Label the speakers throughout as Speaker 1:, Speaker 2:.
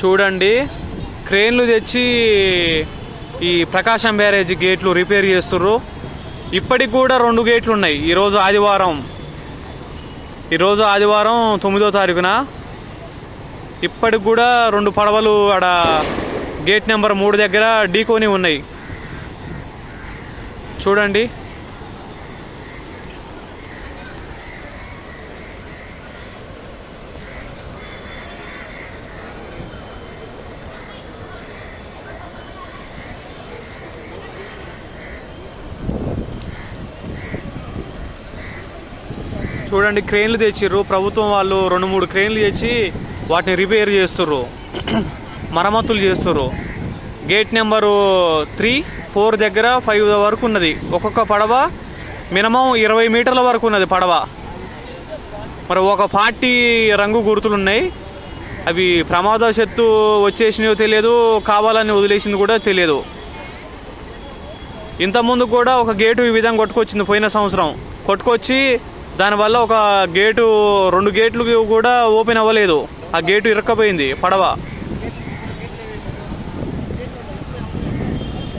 Speaker 1: చూడండి. క్రేన్లు తెచ్చి ఈ ప్రకాశం బ్యారేజ్ గేట్లు రిపేర్ చేస్తుర్రు. ఇప్పటికి కూడా రెండు గేట్లు ఉన్నాయి. ఈరోజు ఆదివారం. ఈరోజు ఆదివారం తొమ్మిదో తారీఖున. ఇప్పటికి కూడా రెండు పడవలు ఆడ గేట్ నెంబర్ మూడు దగ్గర ఢీకొని ఉన్నాయి. చూడండి. చూడండి క్రేన్లు తెచ్చిర్రు. ప్రభుత్వం వాళ్ళు రెండు మూడు క్రేన్లు తెచ్చి వాటిని రిపేర్ చేస్తుర్రు. మరమ్మతులు చేస్తుర్రు. గేట్ నెంబరు త్రీ ఫోర్ దగ్గర ఫైవ్ వరకు ఉన్నది. ఒక్కొక్క పడవ మినిమం ఇరవై మీటర్ల వరకు ఉన్నది పడవ. మరి ఒక పార్టీ రంగు గుర్తులు ఉన్నాయి. అవి ప్రమాదశత్తు వచ్చేసినాయో తెలియదు కావాలని వదిలేసింది కూడా తెలియదు. ఇంతకుముందు కూడా ఒక గేటు ఈ విధంగా కొట్టుకొచ్చింది పోయిన సంవత్సరం. కొట్టుకొచ్చి దానివల్ల ఒక గేటు రెండు గేట్లు కూడా ఓపెన్ అవ్వలేదు. ఆ గేటు ఇరక్కపోయింది పడవ.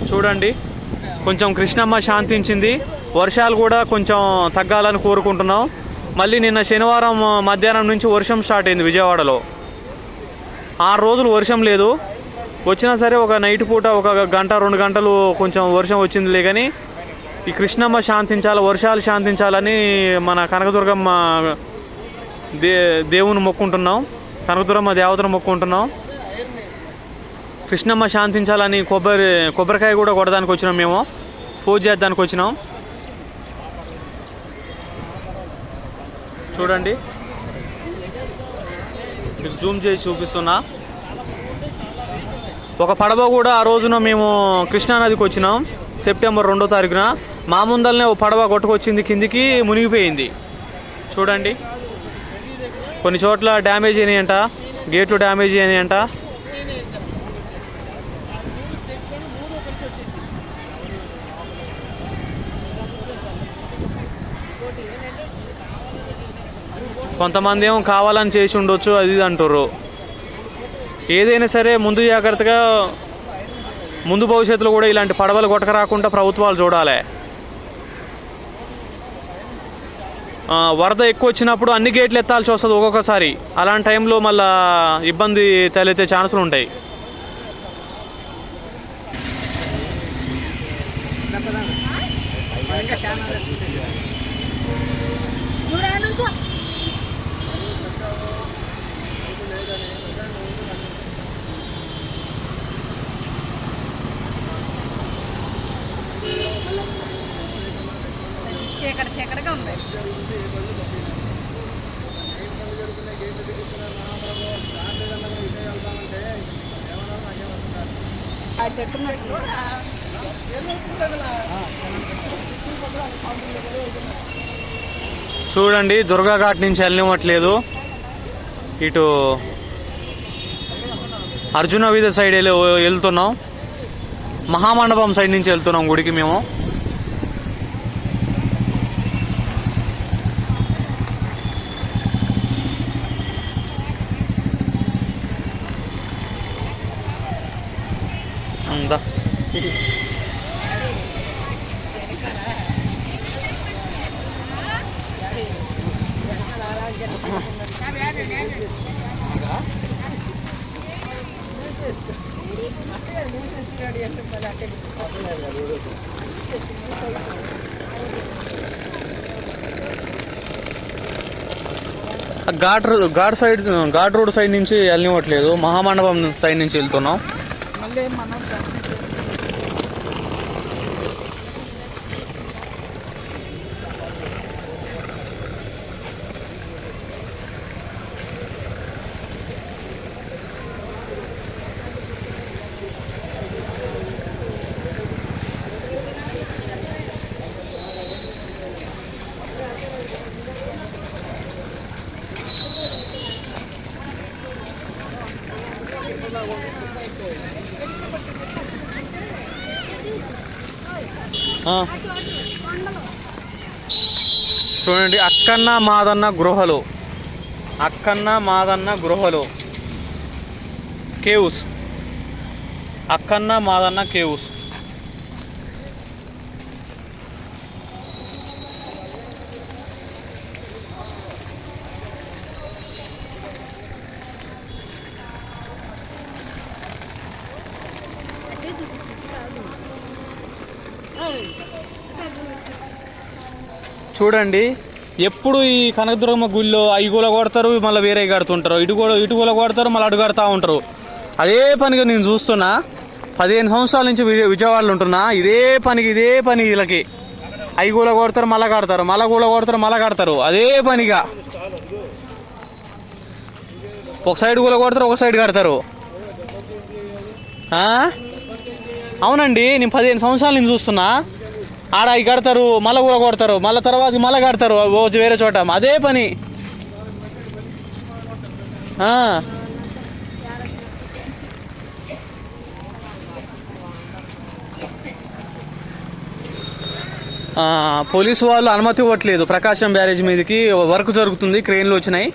Speaker 1: చూడండి కొంచెం కృష్ణమ్మ శాంతించింది. వర్షాలు కూడా కొంచెం తగ్గాలని కోరుకుంటున్నాం. మళ్ళీ నిన్న శనివారం మధ్యాహ్నం నుంచి వర్షం స్టార్ట్ అయింది విజయవాడలో. ఆరు రోజులు వర్షం లేదు. వచ్చినా సరే ఒక నైట్ పూట ఒక గంట రెండు గంటలు కొంచెం వర్షం వచ్చిందిలే కానీ ఈ కృష్ణమ్మ శాంతించాలి వర్షాలు శాంతించాలని మన కనకదుర్గమ్మ దే దేవుని మొక్కుంటున్నాం. కనకదుర్గమ్మ దేవతను మొక్కుంటున్నాం. కృష్ణమ్మ శాంతించాలని కొబ్బరి కొబ్బరికాయ కూడా కొట్టడానికి వచ్చినాం మేము. పూజ చేద్దానికి వచ్చినాం. చూడండి. మీకు జూమ్ చేసి చూపిస్తున్నా. ఒక పడవ కూడా ఆ రోజున మేము కృష్ణానదికి వచ్చినాం. సెప్టెంబర్ రెండో తారీఖున. మా ముందలనే ఒక పడవ కొట్టుకొచ్చింది కిందికి మునిగిపోయింది. చూడండి. కొన్ని చోట్ల డ్యామేజ్ అయినాయంట గేట్లు డ్యామేజ్ అయినాయంట. కొంతమంది ఏమో కావాలని చేసి ఉండొచ్చు అది ఇది అంటారు ఏదైనా సరే ముందు జాగ్రత్తగా ముందు భవిష్యత్తులో కూడా ఇలాంటి పడవలు కొట్టక రాకుండా ప్రభుత్వాలు చూడాలి ఆ, వరద ఎక్కువ వచ్చినప్పుడు అన్ని గేట్లు ఎత్తాల్సి వస్తుంది ఒక్కొక్కసారి. అలాంటి టైంలో మళ్ళా ఇబ్బంది తలెత్తే ఛాన్సులు ఉంటాయి.
Speaker 2: చూడండి ఉంది.
Speaker 1: చూడండి దుర్గా ఘాట్ నుంచి వెళ్ళనివ్వట్లేదు. ఇటు అర్జున వీధ సైడ్ వెళ్ళి వెళ్తున్నాం. మహామండపం సైడ్ నుంచి వెళ్తున్నాం గుడికి మేము. ఉందా ghat ghat side ghat road side నుంచి వెళ్ళనివ్వట్లేదు. మహామండపం సైడ్ నుంచి వెళ్తున్నాం.
Speaker 2: మళ్ళీ మనం
Speaker 1: చూడండి అక్కన్న మాదన్న గృహలు. అక్కన్న మాదన్న గృహలు. కేవ్స్. అక్కన్న మాదన్న కేవ్స్. చూడండి. ఎప్పుడు ఈ కనకదుర్గమ్మ గుళ్ళో అవి కూడా కొడతారు మళ్ళీ వేరే కడుతుంటారు ఇటు కూడా ఇటు కూడా కొడతారు మళ్ళీ అటు కడతా ఉంటారు. అదే పనిగా నేను చూస్తున్నా. పదిహేను సంవత్సరాల నుంచి విజయ విజయవాడలో ఉంటున్నా. ఇదే పనికి ఇదే పని వీళ్ళకి. అవి కూడా కొడతారు మళ్ళా కడతారు మళ్ళా కూడా కొడతారు మళ్ళా కడతారు అదే పనిగా. ఒక సైడ్ కూడా కొడతారు ఒక సైడ్ కడతారు అవునండి నేను పదిహేను సంవత్సరాలు నేను చూస్తున్నా. ఆడ అవి కడతారు మళ్ళీ కూడా కొడతారు మళ్ళీ తర్వాత మళ్ళీ కడతారు ఓ వేరే చోట. అదే పని. పోలీసు వాళ్ళు అనుమతి ఇవ్వట్లేదు. ప్రకాశం బ్యారేజ్ మీదకి వర్క్ జరుగుతుంది క్రెయిన్లు వచ్చినాయి.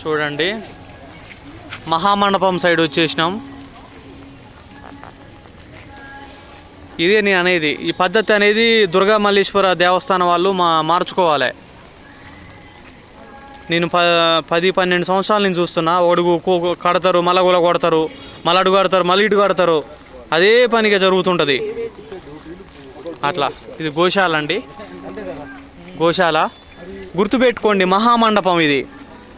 Speaker 1: చూడండి. మహామండపం సైడ్ వచ్చేసినాం. ఇదే నేను అనేది ఈ పద్ధతి అనేది దుర్గా మల్లేశ్వర దేవస్థానం వాళ్ళు మా మార్చుకోవాలి. నేను ప పది పన్నెండు సంవత్సరాల నుంచి చూస్తున్నా. ఒడుగు కడతారు మళ్ళా కూడా కొడతారు మళ్ళీ అడుగు కడతారు మళ్ళీ ఇటు కడతారు. అదే పనిగా జరుగుతుంటుంది. అట్లా. ఇది గోశాల అండి. గోశాల. గుర్తుపెట్టుకోండి మహామండపం ఇది.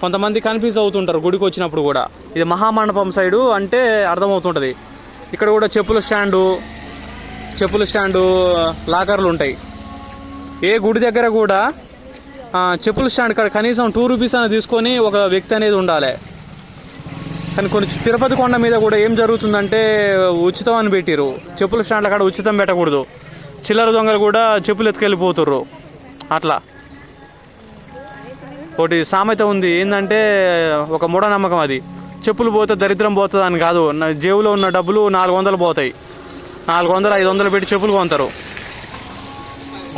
Speaker 1: కొంతమంది కన్ఫ్యూజ్ అవుతుంటారు గుడికి వచ్చినప్పుడు కూడా. ఇది మహామండపం సైడు అంటే అర్థమవుతుంటుంది. ఇక్కడ కూడా చెప్పుల స్టాండు చెప్పుల స్టాండు లాకర్లు ఉంటాయి. ఏ గుడి దగ్గర కూడా చెప్పుల స్టాండ్ కాడ కనీసం టూ రూపీస్ అని తీసుకొని ఒక వ్యక్తి అనేది ఉండాలి. కానీ కొన్ని తిరుపతి కొండ మీద కూడా ఏం జరుగుతుందంటే ఉచితం అని పెట్టిరు. చెప్పుల స్టాండ్ల కాడ ఉచితం పెట్టకూడదు. చిల్లర దొంగలు కూడా చెప్పులు ఎత్తుకెళ్ళిపోతుర్రు. అట్లా. ఒకటి సామెత ఉంది. ఏంటంటే ఒక మూఢనమ్మకం అది. చెప్పులు పోతే దరిద్రం పోతుంది అని కాదు. నా జేబులో ఉన్న డబ్బులు నాలుగు వందలు పోతాయి. నాలుగు వందలు ఐదు వందలు పెట్టి చెప్పులు కొంటారు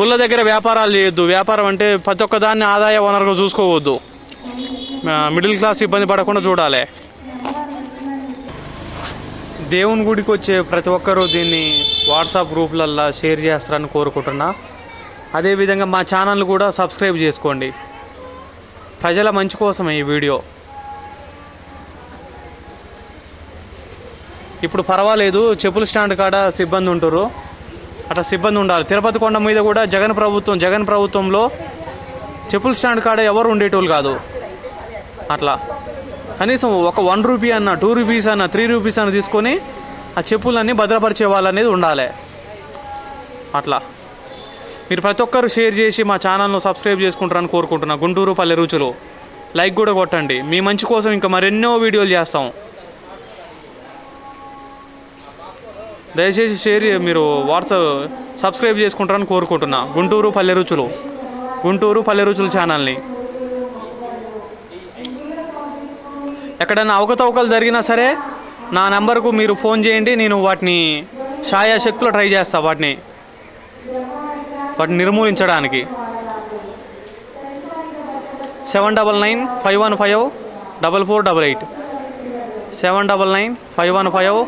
Speaker 1: గుళ్ళ దగ్గర వ్యాపారాలు చేయొద్దు. వ్యాపారం అంటే ప్రతి ఒక్క దాన్ని ఆదాయ వనరుగా చూసుకోవద్దు. మిడిల్ క్లాస్ ఇబ్బంది పడకుండా చూడాలి. దేవుని గుడికి వచ్చే ప్రతి ఒక్కరూ దీన్ని వాట్సాప్ గ్రూపులల్లో షేర్ చేస్తారని కోరుకుంటున్నా. అదేవిధంగా మా ఛానల్ కూడా సబ్స్క్రైబ్ చేసుకోండి. ప్రజల మంచి కోసమే ఈ వీడియో. ఇప్పుడు పర్వాలేదు చెప్పుల స్టాండ్ కాడ సిబ్బంది ఉంటారు అట్లా సిబ్బంది ఉండాలి. తిరుపతి కొండ మీద కూడా జగన్ ప్రభుత్వం జగన్ ప్రభుత్వంలో చెప్పుల స్టాండ్ కాడ ఎవరు ఉండేటోళ్ళు కాదు. అట్లా. కనీసం ఒక వన్ రూపీ అన్న టూ రూపీస్ అన్న త్రీ రూపీస్ అన్న తీసుకొని ఆ చెప్పులన్నీ భద్రపరిచే వాళ్ళనేది ఉండాలి. అట్లా. మీరు ప్రతి ఒక్కరు షేర్ చేసి మా ఛానల్ను సబ్స్క్రైబ్ చేసుకుంటారని కోరుకుంటున్నా. గుంటూరు పల్లె రుచులు. లైక్ కూడా కొట్టండి. మీ మంచి కోసం ఇంకా మరెన్నో వీడియోలు చేస్తాం. దయచేసి షేర్ మీరు వాట్సాప్ సబ్స్క్రైబ్ చేసుకుంటారని కోరుకుంటున్నా. గుంటూరు పల్లె రుచులు. గుంటూరు పల్లె రుచులు ఛానల్ని. ఎక్కడైనా అవకతవకలు జరిగినా సరే నా నెంబర్కు మీరు ఫోన్ చేయండి నేను వాటిని శాయాశక్తిలో ట్రై చేస్తా వాటిని. వాటిని నిర్మూలించడానికి. Seven double nine five one five double four double eight. Seven double nine five one five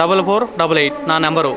Speaker 1: double four double eight నా నెంబరు.